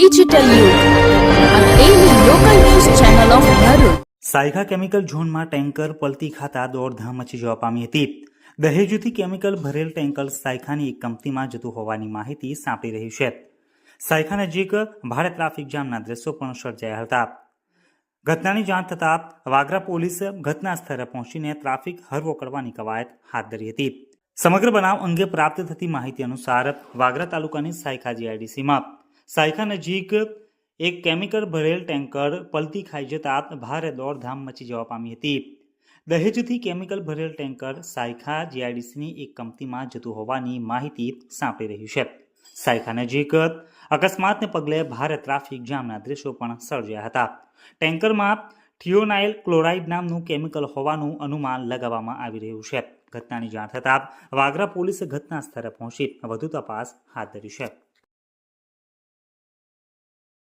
Digital યુગ chemical ઝોનમાં tanker પલટી ખાતા દોડધામ મચી જવા પામી હતી. દહેજથી કેમિકલ ભરેલ ટેન્કર સાયખાની એક કંપનીમાં જતું હોવાની માહિતી સાંપડી રહી છે. સાયખા નજીક ભારે ટ્રાફિક જામના દ્રશ્યો પણ સર્જાયા હતા. ઘટનાની જાણ થતાં વાગરા પોલીસ ઘટના સ્થળે પહોંચીને ટ્રાફિક હરવો કરવાની કવાયત હાથ ધરી હતી. સમગ્ર બનાવ અંગે પ્રાપ્ત થતી માહિતી અનુસાર વાગરા તાલુકાની સાયખા જીઆઈડીસીમાં સાયખા નજીક એક કેમિકલ ભરેલ ટેન્કર પલટી ખાઈ જતા ભારે દોડધામ મચી જવા પામી હતી. દહેજથી કેમિકલ ભરેલ ટેન્કર સાયખા જીઆઈડીસીની એક કંપનીમાં જતું હોવાની માહિતી સાંપડી રહી છે. સાયખા નજીક અકસ્માતને પગલે ભારે ટ્રાફિક જામના દ્રશ્યો પણ સર્જ્યા હતા. ટેન્કરમાં થિયોનાઇલ ક્લોરાઇડ નામનું કેમિકલ હોવાનું અનુમાન લગાવવામાં આવી રહ્યું છે. ઘટનાની જાણ થતાં વાગરા પોલીસે ઘટના સ્થળે પહોંચી વધુ તપાસ હાથ ધરી છે.